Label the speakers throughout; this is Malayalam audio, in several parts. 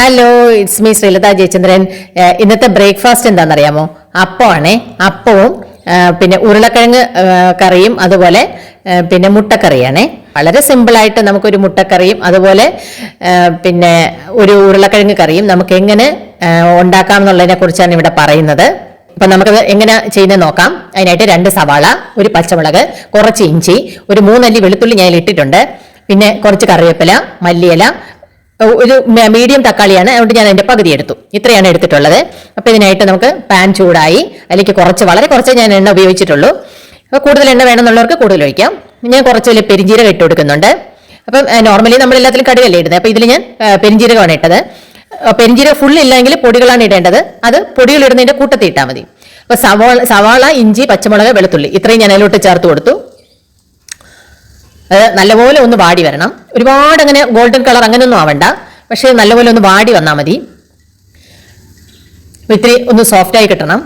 Speaker 1: Hello it's me Sreelatha Jayachandran. ഇന്നത്തെ ബ്രേക്ക്ഫാസ്റ്റ് എന്താണെന്നറിയാമോ? അപ്പമാണേ അപ്പവും പിന്നെ ഉരുളക്കിഴങ്ങ് കറിയും അതുപോലെ പിന്നെ മുട്ടക്കറിയാണേ. വളരെ സിമ്പിളായിട്ട് നമുക്കൊരു മുട്ടക്കറിയും അതുപോലെ പിന്നെ ഒരു ഉരുളക്കിഴങ്ങ് കറിയും നമുക്ക് എങ്ങനെ ഉണ്ടാക്കാം എന്നുള്ളതിനെ കുറിച്ചാണ് ഇവിടെ പറയുന്നത്. അപ്പൊ നമുക്കത് എങ്ങനെ ചെയ്യുന്നത് നോക്കാം. അതിനായിട്ട് രണ്ട് സവാള ഒരു പച്ചമുളക് കുറച്ച് ഇഞ്ചി ഒരു മൂന്നല്ലി വെളുത്തുള്ളി ഞാൻ ഇട്ടിട്ടുണ്ട് പിന്നെ കുറച്ച് കറിവേപ്പില മല്ലിയില ഒരു മീഡിയം തക്കാളിയാണ്. അതുകൊണ്ട് ഞാൻ അതിന്റെ പകുതി എടുത്തു. ഇത്രയാണ് എടുത്തിട്ടുള്ളത്. അപ്പൊ ഇതിനായിട്ട് നമുക്ക് പാൻ ചൂടായി അതിലേക്ക് കുറച്ച് വളരെ കുറച്ച് ഞാൻ എണ്ണ ഉപയോഗിച്ചിട്ടുള്ളൂ. അപ്പൊ കൂടുതൽ എണ്ണ വേണമെന്നുള്ളവർക്ക് കൂടുതൽ ഒഴിക്കാം. ഞാൻ കുറച്ച് വലിയ പെരിഞ്ചീരക ഇട്ട് കൊടുക്കുന്നുണ്ട്. അപ്പം നോർമലി നമ്മൾ എല്ലാത്തിലും കടുകല്ലേ ഇടുന്നത്. അപ്പൊ ഇതിൽ ഞാൻ പെരിഞ്ചീരകമാണ് ഇട്ടത്. ആ, ഫുൾ ഇല്ലെങ്കിൽ പൊടികളാണ് ഇടേണ്ടത്. അത് പൊടികൾ ഇടുന്നതിന്റെ കൂട്ടത്തിൽ ഇട്ടാൽ മതി. അപ്പൊ സവാള സവാള ഇഞ്ചി പച്ചമുളക് വെളുത്തുള്ളി ഇത്രയും ഞാൻ അതിലോട്ട് ചേർത്ത് കൊടുത്തു. അത് നല്ലപോലെ ഒന്ന് വാടി വരണം. ഒരുപാട് അങ്ങനെ ഗോൾഡൻ കളർ അങ്ങനെയൊന്നും ആവണ്ട. പക്ഷേ നല്ലപോലെ ഒന്ന് വാടി വന്നാൽ മതി. ഇത്തിരി ഒന്ന് സോഫ്റ്റായി കിട്ടണം.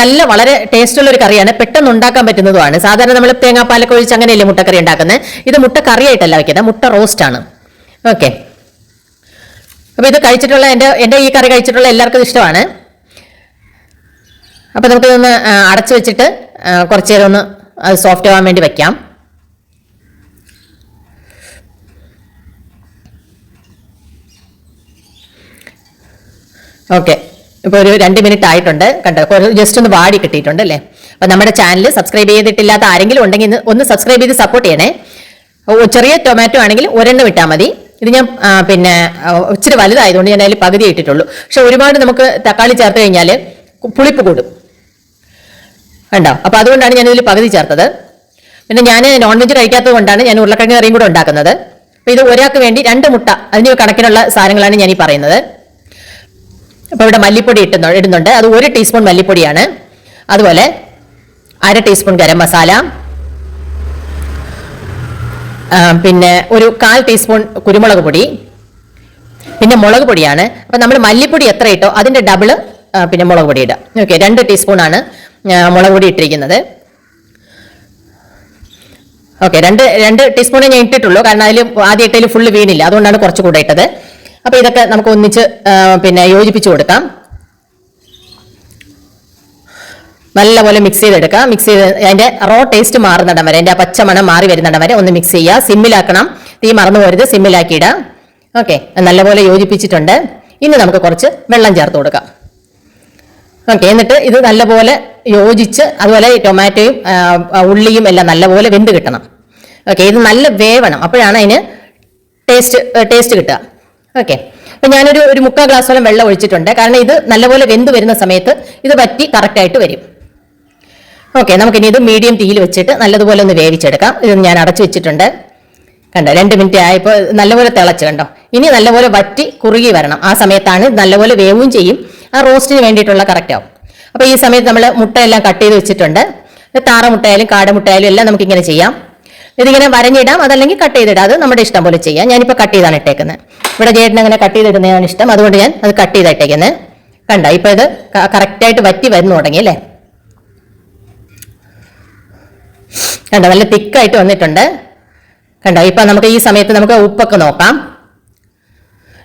Speaker 1: നല്ല വളരെ ടേസ്റ്റുള്ള ഒരു കറിയാണ്. പെട്ടെന്ന് ഉണ്ടാക്കാൻ പറ്റുന്നതുമാണ്. സാധാരണ നമ്മൾ തേങ്ങാപ്പാലൊക്കെ ഒഴിച്ച് അങ്ങനെയല്ലേ മുട്ടക്കറി ഉണ്ടാക്കുന്നത് ഇത് മുട്ട കറിയായിട്ടല്ല വയ്ക്കുന്നത് മുട്ട റോസ്റ്റ് ആണ്. ഓക്കെ അപ്പൊ ഇത് കഴിച്ചിട്ടുള്ള എന്റെ എന്റെ ഈ കറി കഴിച്ചിട്ടുള്ള എല്ലാവർക്കും ഇഷ്ടമാണ്. അപ്പൊ നമുക്കിതൊന്ന് അടച്ചു വെച്ചിട്ട് കുറച്ചു നേരം ഒന്ന് അത് സോഫ്റ്റ് ആവാൻ വേണ്ടി വെക്കാം. ഓക്കെ ഇപ്പോൾ ഒരു രണ്ട് മിനിറ്റ് ആയിട്ടുണ്ട്. കണ്ടോ? ജസ്റ്റ് ഒന്ന് വാടി കിട്ടിയിട്ടുണ്ട് അല്ലേ? അപ്പോൾ നമ്മുടെ ചാനൽ സബ്സ്ക്രൈബ് ചെയ്തിട്ടില്ലാത്ത ആരെങ്കിലും ഉണ്ടെങ്കിൽ ഒന്ന് സബ്സ്ക്രൈബ് ചെയ്ത് സപ്പോർട്ട് ചെയ്യണേ. ചെറിയ ടൊമാറ്റോ ആണെങ്കിൽ ഒരെണ്ണം ഇട്ടാൽ മതി. ഇത് ഞാൻ പിന്നെ ഇച്ചിരി വലുതായതുകൊണ്ട് ഞാൻ അതിൽ പകുതി ഇട്ടിട്ടുള്ളൂ. പക്ഷെ ഒരുപാട് നമുക്ക് തക്കാളി ചേർത്ത് കഴിഞ്ഞാൽ പുളിപ്പ് കൂടും. കണ്ടോ? അപ്പോൾ അതുകൊണ്ടാണ് ഞാനിതിൽ പകുതി ചേർത്തത്. പിന്നെ ഞാൻ നോൺ വെജ് കഴിക്കാത്തത് കൊണ്ടാണ് ഞാൻ ഉരുളക്കിഴങ്ങ് കറിയും കൂടെ ഉണ്ടാക്കുന്നത്. അപ്പോൾ ഇത് ഒരാൾക്ക് വേണ്ടി രണ്ട് മുട്ട അതിന് കണക്കിനുള്ള സാധനങ്ങളാണ് ഞാൻ ഈ പറയുന്നത്. അപ്പോൾ ഇവിടെ മല്ലിപ്പൊടി ഇട്ടുന്നു ഇടുന്നുണ്ട്. അത് ഒരു ടീസ്പൂൺ മല്ലിപ്പൊടിയാണ്. അതുപോലെ അര ടീസ്പൂൺ ഗരം മസാല. പിന്നെ ഒരു കാൽ ടീസ്പൂൺ കുരുമുളക് പൊടി. പിന്നെ മുളക് പൊടിയാണ്. അപ്പം നമ്മൾ മല്ലിപ്പൊടി എത്ര ഇട്ടോ അതിന്റെ ഡബിൾ പിന്നെ മുളക് പൊടി ഇടുക. ഓക്കെ രണ്ട് ടീസ്പൂണാണ് മുളക് പൊടി ഇട്ടിരിക്കുന്നത്. ഓക്കെ രണ്ട് രണ്ട് ടീസ്പൂണേ ഞാൻ ഇട്ടിട്ടുള്ളൂ. കാരണം അതിൽ ആദ്യം ഇട്ടതിൽ ഫുള്ള് വീണില്ല. അതുകൊണ്ടാണ് കുറച്ച് കൂടെ ഇട്ടത്. അപ്പൊ ഇതൊക്കെ നമുക്ക് ഒന്നിച്ച് പിന്നെ യോജിപ്പിച്ചു കൊടുക്കാം. നല്ലപോലെ മിക്സ് ചെയ്തെടുക്കാം. മിക്സ് ചെയ്ത് അതിന്റെ റോ ടേസ്റ്റ് മാറുന്നിടം വരെ അതിന്റെ ആ പച്ചമണം മാറി വരുന്നിടം വരെ ഒന്ന് മിക്സ് ചെയ്യുക. സിമ്മിലാക്കണം തീ മറന്നു പോരുത് സിമ്മിലാക്കി ഇടാം ഓക്കെ നല്ലപോലെ യോജിപ്പിച്ചിട്ടുണ്ട്. ഇനി നമുക്ക് കുറച്ച് വെള്ളം ചേർത്ത് കൊടുക്കാം. ഓക്കെ എന്നിട്ട് ഇത് നല്ലപോലെ യോജിച്ച് അതുപോലെ ടൊമാറ്റോയും ഉള്ളിയും എല്ലാം നല്ലപോലെ വെന്ത് കിട്ടണം. ഓക്കെ ഇത് നല്ല വേവണം. അപ്പോഴാണ് അതിന് ടേസ്റ്റ് ടേസ്റ്റ് കിട്ടുക. ഓക്കെ അപ്പൊ ഞാനൊരു ഒരു മുക്കാൽ ഗ്ലാസ്സോളം വെള്ളം ഒഴിച്ചിട്ടുണ്ട്. കാരണം ഇത് നല്ലപോലെ വെന്ത് വരുന്ന സമയത്ത് ഇത് പറ്റി കറക്റ്റ് ആയിട്ട് വരും. ഓക്കെ നമുക്കിനി ഇത് മീഡിയം തീയിൽ വെച്ചിട്ട് നല്ലതുപോലെ ഒന്ന് വേവിച്ചെടുക്കാം. ഇത് ഞാൻ അടച്ചു വെച്ചിട്ടുണ്ട്. കണ്ടോ? രണ്ട് മിനിറ്റ് ആയപ്പോൾ നല്ലപോലെ തിളച്ച് കണ്ടോ? ഇനി നല്ലപോലെ വറ്റി കുറുകി വരണം. ആ സമയത്താണ് നല്ലപോലെ വേവും ചെയ്യും. ആ റോസ്റ്റിന് വേണ്ടിയിട്ടുള്ള കറക്റ്റ് ആവും. അപ്പോൾ ഈ സമയത്ത് നമ്മൾ മുട്ടയെല്ലാം കട്ട് ചെയ്ത് വെച്ചിട്ടുണ്ട്. താറ മുട്ടയായാലും കാടമുട്ടയായാലും എല്ലാം നമുക്ക് ഇങ്ങനെ ചെയ്യാം. ഇതിങ്ങനെ വരഞ്ഞിടാം അതല്ലെങ്കിൽ കട്ട് ചെയ്തിടാം. അത് നമ്മുടെ ഇഷ്ടം പോലെ ചെയ്യാം. ഞാനിപ്പോൾ കട്ട് ചെയ്താണ് ഇട്ടേക്കുന്നത് ഇവിടെ ചേട്ടൻ അങ്ങനെ കട്ട് ചെയ്തിടുന്നതാണ് ഇഷ്ടം. അതുകൊണ്ട് ഞാൻ അത് കട്ട് ചെയ്താ ഇട്ടേക്കുന്നത് കണ്ട? ഇപ്പോൾ ഇത് കറക്റ്റായിട്ട് വറ്റി വരുന്നു തുടങ്ങി അല്ലേ? കണ്ടോ? നല്ല തിക്കായിട്ട് വന്നിട്ടുണ്ട്. കണ്ടോ? ഇപ്പൊ നമുക്ക് ഈ സമയത്ത് നമുക്ക് ഉപ്പൊക്കെ നോക്കാം.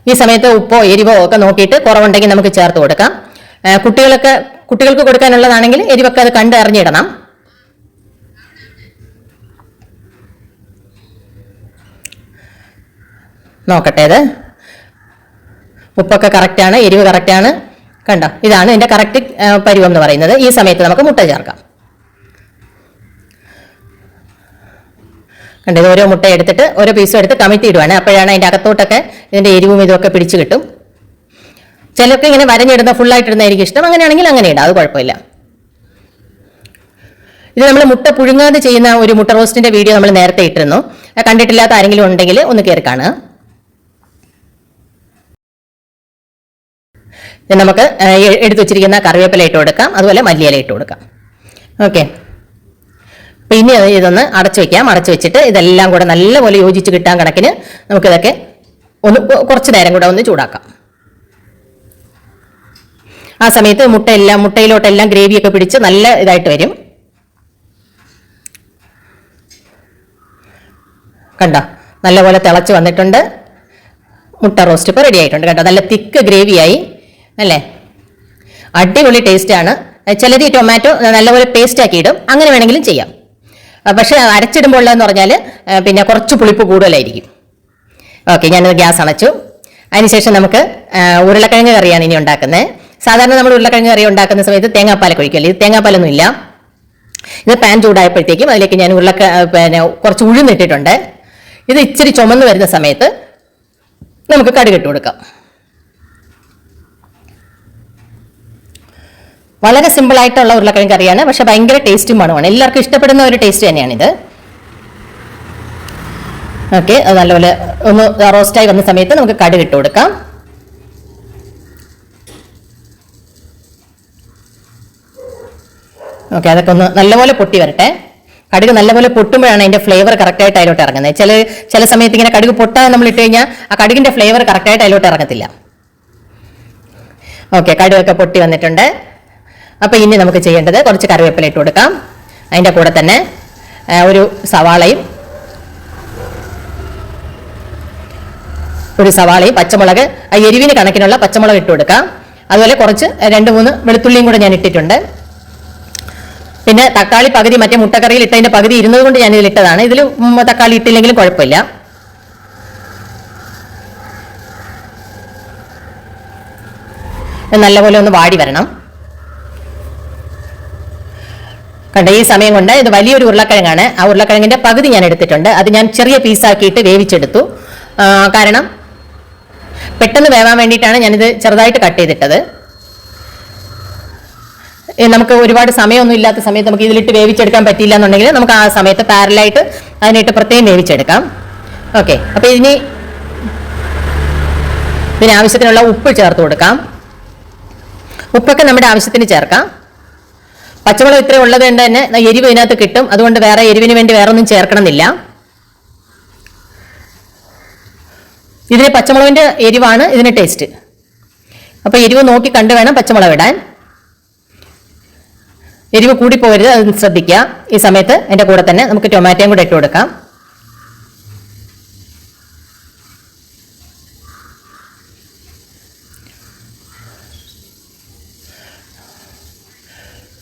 Speaker 1: ഈ സമയത്ത് ഉപ്പോ എരിവോ ഒക്കെ നോക്കിയിട്ട് കുറവുണ്ടെങ്കിൽ നമുക്ക് ചേർത്ത് കൊടുക്കാം. കുട്ടികളൊക്കെ കുട്ടികൾക്ക് കൊടുക്കാനുള്ളതാണെങ്കിൽ എരിവൊക്കെ അത് കണ്ട് നോക്കട്ടെ ഇത് ഉപ്പൊക്കെ കറക്റ്റാണ് എരിവ് കറക്റ്റാണ് കണ്ടോ? ഇതാണ് എന്റെ കറക്റ്റ് പരുവം എന്ന് പറയുന്നത്. ഈ സമയത്ത് നമുക്ക് മുട്ട ചേർക്കാം. കണ്ടത് ഓരോ മുട്ട എടുത്തിട്ട് ഓരോ പീസും എടുത്ത് കമിഴ്ത്തി ഇടുവാണ്. അപ്പോഴാണ് അതിന്റെ അകത്തോട്ടൊക്കെ ഇതിന്റെ എരിവും ഇതുമൊക്കെ പിടിച്ചു കിട്ടും. ചിലർക്ക് ഇങ്ങനെ വരഞ്ഞിടുന്ന ഫുള്ളായിട്ടിടുന്നതായിരിക്കും ഇഷ്ടം. അങ്ങനെയാണെങ്കിൽ അങ്ങനെ ഇടാം. അത് കുഴപ്പമില്ല. ഇത് നമ്മൾ മുട്ട പുഴുങ്ങാതെ ചെയ്യുന്ന ഒരു മുട്ട റോസ്റ്റിന്റെ വീഡിയോ നമ്മൾ നേരത്തെ ഇട്ടിരുന്നു. അത് കണ്ടിട്ടില്ലാത്ത ആരെങ്കിലും ഉണ്ടെങ്കിൽ ഒന്ന് കയറി കാണുക ഇത് നമുക്ക് എടുത്തു വെച്ചിരിക്കുന്ന കറിവേപ്പില ഇട്ട് കൊടുക്കാം. അതുപോലെ മല്ലിയില ഇട്ട് കൊടുക്കാം. ഓക്കെ. പിന്നെ ഇതൊന്ന് അടച്ചു വെക്കാം. അടച്ചു വെച്ചിട്ട് ഇതെല്ലാം കൂടെ നല്ലപോലെ യോജിച്ച് കിട്ടാൻ കണക്കിന് നമുക്കിതൊക്കെ ഒന്ന് കുറച്ച് നേരം കൂടെ ഒന്ന് ചൂടാക്കാം. ആ സമയത്ത് മുട്ടയെല്ലാം മുട്ടയിലോട്ടെല്ലാം ഗ്രേവിയൊക്കെ പിടിച്ച് നല്ല ഇതായിട്ട് വരും. കണ്ടോ? നല്ലപോലെ തിളച്ച് വന്നിട്ടുണ്ട്. മുട്ട റോസ്റ്റ് ഇപ്പോൾ റെഡി ആയിട്ടുണ്ട്. കേട്ടോ നല്ല തിക്ക് ഗ്രേവിയായി. അല്ലേ? അടിപൊളി ടേസ്റ്റാണ് ചിലത് ഈ ടൊമാറ്റോ നല്ലപോലെ പേസ്റ്റ് ആക്കി ഇടും അങ്ങനെ വേണമെങ്കിലും ചെയ്യാം. പക്ഷെ ഉള്ളതെന്ന് പറഞ്ഞാൽ പിന്നെ കുറച്ച് പുളിപ്പ് കൂടുതലായിരിക്കും. ഓക്കെ ഞാനത് ഗ്യാസ് അണച്ചു. അതിനുശേഷം നമുക്ക് ഉരുളക്കിഴങ്ങ് കറിയാണ് ഇനി ഉണ്ടാക്കുന്നത്. സാധാരണ നമ്മൾ ഉരുളക്കിഴങ്ങ് കറി ഉണ്ടാക്കുന്ന സമയത്ത് തേങ്ങാപ്പാലൊക്കെ ഒഴിക്കുമല്ലോ ഇത് തേങ്ങാപ്പാലൊന്നും ഇല്ല. ഇത് പാൻ ചൂടായപ്പോഴത്തേക്കും അതിലേക്ക് ഞാൻ ഉരുളക്ക പിന്നെ കുറച്ച് ഉഴുന്നിട്ടിട്ടുണ്ട് ഇത് ഇച്ചിരി ചുമന്ന് വരുന്ന സമയത്ത് നമുക്ക് കടുകിട്ട് കൊടുക്കാം. വളരെ സിമ്പിൾ ആയിട്ടുള്ള ഉരുളക്കിഴങ്ങ് കറിയാണ്. പക്ഷെ ഭയങ്കര ടേസ്റ്റും എല്ലാവർക്കും ഇഷ്ടപ്പെടുന്ന ഒരു ടേസ്റ്റ് തന്നെയാണിത്. ഓക്കെ അത് നല്ലപോലെ ഒന്ന് റോസ്റ്റായി വന്ന സമയത്ത് നമുക്ക് കടുക് ഇട്ട് കൊടുക്കാം. ഓക്കെ അതൊക്കെ ഒന്ന് നല്ലപോലെ പൊട്ടി വരട്ടെ. കടുക് നല്ലപോലെ പൊട്ടുമ്പോഴാണ് അതിന്റെ ഫ്ലേവർ കറക്റ്റായിട്ട് അതിലോട്ട് ഇറങ്ങുന്നത്. ചില ചില സമയത്ത് ഇങ്ങനെ കടുക് പൊട്ടാതെ നമ്മൾ ഇട്ട് കഴിഞ്ഞാൽ ആ കടുകിന്റെ ഫ്ലേവർ കറക്റ്റായിട്ട് അതിലോട്ട് ഇറങ്ങത്തില്ല. ഓക്കെ കടുകൊക്കെ പൊട്ടി വന്നിട്ടുണ്ട്. അപ്പോൾ ഇനി നമുക്ക് ചെയ്യേണ്ടത് കുറച്ച് കറിവേപ്പില ഇട്ട് കൊടുക്കാം. അതിന്റെ കൂടെ തന്നെ ഒരു സവാളയും ഒരു സവാളയും പച്ചമുളക് എരിവിന് കണക്കിനുള്ള പച്ചമുളക് ഇട്ട് കൊടുക്കാം. അതുപോലെ കുറച്ച് രണ്ട് മൂന്ന് വെളുത്തുള്ളിയും കൂടെ ഞാൻ ഇട്ടിട്ടുണ്ട്. പിന്നെ തക്കാളി പകുതി മറ്റേ മുട്ടക്കറിയിൽ ഇട്ടതിന്റെ പകുതി ഇരുന്നത് കൊണ്ട് ഞാൻ ഇതിൽ ഇട്ടതാണ്. ഇതിൽ തക്കാളി ഇട്ടില്ലെങ്കിലും കുഴപ്പമില്ല. നല്ലപോലെ ഒന്ന് വാടി വരണം. കണ്ട ഈ സമയം കൊണ്ട് ഇത് വലിയൊരു ഉരുളക്കിഴങ്ങാണ്. ആ ഉരുളക്കിഴങ്ങിന്റെ പകുതി ഞാൻ എടുത്തിട്ടുണ്ട്. അത് ഞാൻ ചെറിയ പീസാക്കിയിട്ട് വേവിച്ചെടുത്തു. കാരണം പെട്ടെന്ന് വേവാൻ വേണ്ടിയിട്ടാണ് ഞാനിത് ചെറുതായിട്ട് കട്ട് ചെയ്തിട്ടത്. നമുക്ക് ഒരുപാട് സമയമൊന്നും ഇല്ലാത്ത സമയത്ത് നമുക്ക് ഇതിലിട്ട് വേവിച്ചെടുക്കാൻ പറ്റില്ല എന്നുണ്ടെങ്കിൽ നമുക്ക് ആ സമയത്ത് പാരലായിട്ട് അതിനിട്ട് പ്രത്യേകം വേവിച്ചെടുക്കാം. ഓക്കെ അപ്പൊ ഇനി ഇതിന് ആവശ്യത്തിനുള്ള ഉപ്പ് ചേർത്ത് കൊടുക്കാം. ഉപ്പൊക്കെ നമ്മുടെ ആവശ്യത്തിന് ചേർക്കാം. പച്ചമുളക് ഇത്ര ഉള്ളത് കൊണ്ട് തന്നെ എരിവ് ഇതിനകത്ത് കിട്ടും. അതുകൊണ്ട് വേറെ എരിവിന് വേണ്ടി വേറെ ഒന്നും ചേർക്കണമെന്നില്ല. ഇതിന് പച്ചമുളകിന്റെ എരിവാണ് ഇതിന് ടേസ്റ്റ് അപ്പൊ എരിവ് നോക്കി കണ്ടു വേണം പച്ചമുളക് ഇടാൻ. എരിവ് കൂടി പോകരുത് അത് ശ്രദ്ധിക്കുക. ഈ സമയത്ത് എന്റെ കൂടെ തന്നെ നമുക്ക് ടൊമാറ്റോയും കൂടെ ഇട്ട് കൊടുക്കാം.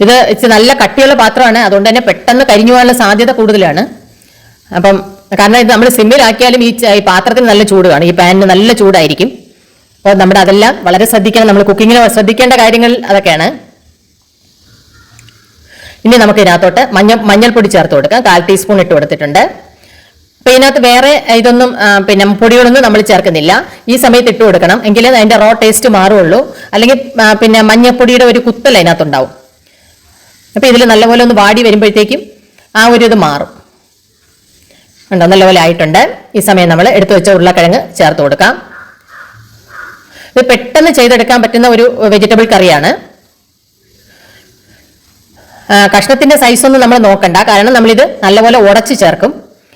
Speaker 1: ഇത് ഇച്ചിരി നല്ല കട്ടിയുള്ള പാത്രമാണ്. അതുകൊണ്ട് തന്നെ പെട്ടെന്ന് കരിഞ്ഞു പോകാനുള്ള സാധ്യത കൂടുതലാണ്. അപ്പം കാരണം ഇത് നമ്മൾ സിമ്മിലാക്കിയാലും ഈ പാത്രത്തിന് നല്ല ചൂട് കാണും. ഈ പാനിന് നല്ല ചൂടായിരിക്കും. അപ്പോൾ നമ്മുടെ അതെല്ലാം വളരെ ശ്രദ്ധിക്കണം. നമ്മൾ കുക്കിങ്ങിന് ശ്രദ്ധിക്കേണ്ട കാര്യങ്ങൾ അതൊക്കെയാണ്. ഇനി നമുക്ക് ഇതിനകത്തോട്ട് മഞ്ഞ മഞ്ഞൾപ്പൊടി ചേർത്ത് കൊടുക്കാം. കാൽ ടീസ്പൂൺ ഇട്ട് കൊടുത്തിട്ടുണ്ട്. അപ്പൊ ഇതിനകത്ത് വേറെ ഇതൊന്നും പിന്നെ പൊടികളൊന്നും നമ്മൾ ചേർക്കുന്നില്ല. ഈ സമയത്ത് ഇട്ട് കൊടുക്കണം. എങ്കിലേ അതിന്റെ റോ ടേസ്റ്റ് മാറുള്ളൂ. അല്ലെങ്കിൽ പിന്നെ മഞ്ഞൾപ്പൊടിയുടെ ഒരു കുത്തൽ അതിനകത്തുണ്ടാവും. അപ്പൊ ഇതിൽ നല്ലപോലെ ഒന്ന് വാടി വരുമ്പോഴത്തേക്കും ആ ഒരു ഇത് മാറും. ഉണ്ടോ നല്ലപോലെ ആയിട്ടുണ്ട്. ഈ സമയം നമ്മൾ എടുത്തു വെച്ച ഉരുളക്കിഴങ്ങ് ചേർത്ത് കൊടുക്കാം. ഇത് പെട്ടെന്ന് ചെയ്തെടുക്കാൻ പറ്റുന്ന ഒരു വെജിറ്റബിൾ കറിയാണ്. കഷ്ണത്തിന്റെ സൈസ് ഒന്നും നമ്മൾ നോക്കണ്ട. കാരണം നമ്മളിത് നല്ലപോലെ ഉടച്ച് ചേർക്കും.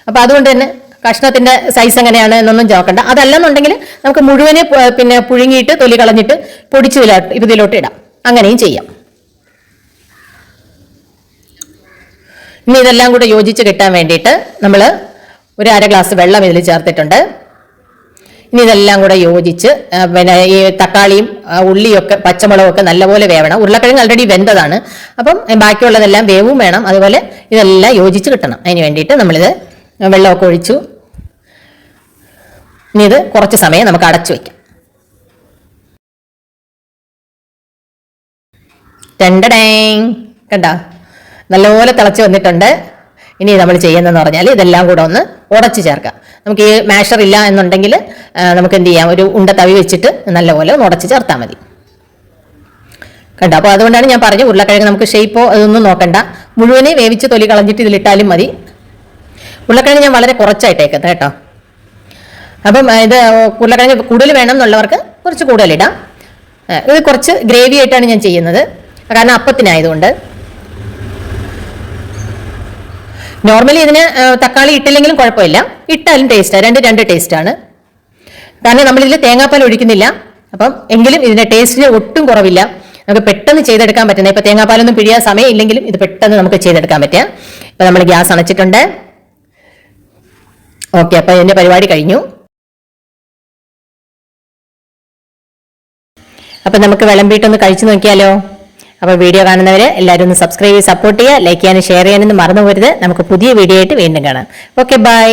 Speaker 1: അപ്പൊ അതുകൊണ്ട് തന്നെ കഷ്ണത്തിന്റെ സൈസ് എങ്ങനെയാണ് എന്നൊന്നും നോക്കണ്ട. അതല്ലെന്നുണ്ടെങ്കിൽ നമുക്ക് മുഴുവനെ പിന്നെ പുഴുങ്ങിയിട്ട് തൊലി കളഞ്ഞിട്ട് പൊടിച്ചു ഇതിലോട്ട് ഇടാം. അങ്ങനെയും ചെയ്യാം. ഇനി ഇതെല്ലാം കൂടെ യോജിച്ച് കിട്ടാൻ വേണ്ടിയിട്ട് നമ്മൾ ഒരു അര ഗ്ലാസ് വെള്ളം ഇതിൽ ചേർത്തിട്ടുണ്ട്. ഇനി ഇതെല്ലാം കൂടെ യോജിച്ച് പിന്നെ ഈ തക്കാളിയും ഉള്ളിയൊക്കെ പച്ചമുളകൊക്കെ നല്ലപോലെ വേവണം. ഉരുളക്കിഴങ്ങ് ആൾറെഡി വെന്തതാണ്. അപ്പം ബാക്കിയുള്ളതെല്ലാം വേവും വേണം. അതുപോലെ ഇതെല്ലാം യോജിച്ച് കിട്ടണം. അതിന് വേണ്ടിയിട്ട് നമ്മളിത് വെള്ളമൊക്കെ ഒഴിച്ചു. ഇനി ഇത് കുറച്ച് സമയം നമുക്ക് അടച്ചു വയ്ക്കാം രണ്ടടേങ് കണ്ട? നല്ലപോലെ തിളച്ച് വന്നിട്ടുണ്ട്. ഇനി നമ്മൾ ചെയ്യുന്നതെന്ന് പറഞ്ഞാൽ ഇതെല്ലാം കൂടെ ഒന്ന് ഉടച്ച് ചേർക്കാം. നമുക്ക് ഈ മാഷർ ഇല്ല എന്നുണ്ടെങ്കിൽ നമുക്ക് എന്ത് ചെയ്യാം? ഒരു ഉണ്ട തവി വെച്ചിട്ട് നല്ലപോലെ ഒന്ന് ഉടച്ച് ചേർത്താൽ മതി. കണ്ടോ? അപ്പോൾ അതുകൊണ്ടാണ് ഞാൻ പറഞ്ഞു ഉരുളക്കിഴങ്ങ് നമുക്ക് ഷേപ്പോ അതൊന്നും നോക്കണ്ട. മുഴുവനെ വേവിച്ച് തൊലി കളഞ്ഞിട്ട് ഇതിലിട്ടാലും മതി. ഉരുളക്കിഴങ്ങ് ഞാൻ വളരെ കുറച്ചായിട്ടേക്കുന്നത് കേട്ടോ. അപ്പം ഇത് ഉരുളക്കിഴങ്ങ് കൂടുതൽ വേണം എന്നുള്ളവർക്ക് കുറച്ച് കൂടുതലിടാം ഇത് കുറച്ച് ഗ്രേവി ആയിട്ടാണ് ഞാൻ ചെയ്യുന്നത്. കാരണം അപ്പത്തിനായതുകൊണ്ട്. നോർമലി ഇതിന് തക്കാളി ഇട്ടില്ലെങ്കിലും കുഴപ്പമില്ല. ഇട്ടാലും ടേസ്റ്റാണ് രണ്ട് രണ്ട് ടേസ്റ്റാണ് കാരണം നമ്മളിതിൽ തേങ്ങാപ്പാൽ ഒഴിക്കുന്നില്ല. അപ്പം എങ്കിലും ഇതിന്റെ ടേസ്റ്റിന് ഒട്ടും കുറവില്ല. നമുക്ക് പെട്ടെന്ന് ചെയ്തെടുക്കാൻ പറ്റുന്ന ഇപ്പൊ തേങ്ങാപ്പാലൊന്നും പിഴിയാൻ സമയം ഇല്ലെങ്കിലും ഇത് പെട്ടെന്ന് നമുക്ക് ചെയ്തെടുക്കാൻ പറ്റുക. ഇപ്പൊ നമ്മൾ ഗ്യാസ് അണച്ചിട്ടുണ്ട്. ഓക്കെ അപ്പൊ ഇതിന്റെ പരിപാടി കഴിഞ്ഞു. അപ്പൊ നമുക്ക് വിളമ്പിയിട്ടൊന്ന് കഴിച്ചു നോക്കിയാലോ? അപ്പൊ വീഡിയോ കാണുന്നവർ എല്ലാവരും ഒന്ന് സബ്സ്ക്രൈബ് ചെയ്ത് സപ്പോർട്ട് ചെയ്യുക ലൈക്ക് ചെയ്യാനും ഷെയർ ചെയ്യാനൊന്നും മറന്നു പോരുത് നമുക്ക് പുതിയ വീഡിയോ ആയിട്ട് വീണ്ടും കാണാം. Okay bye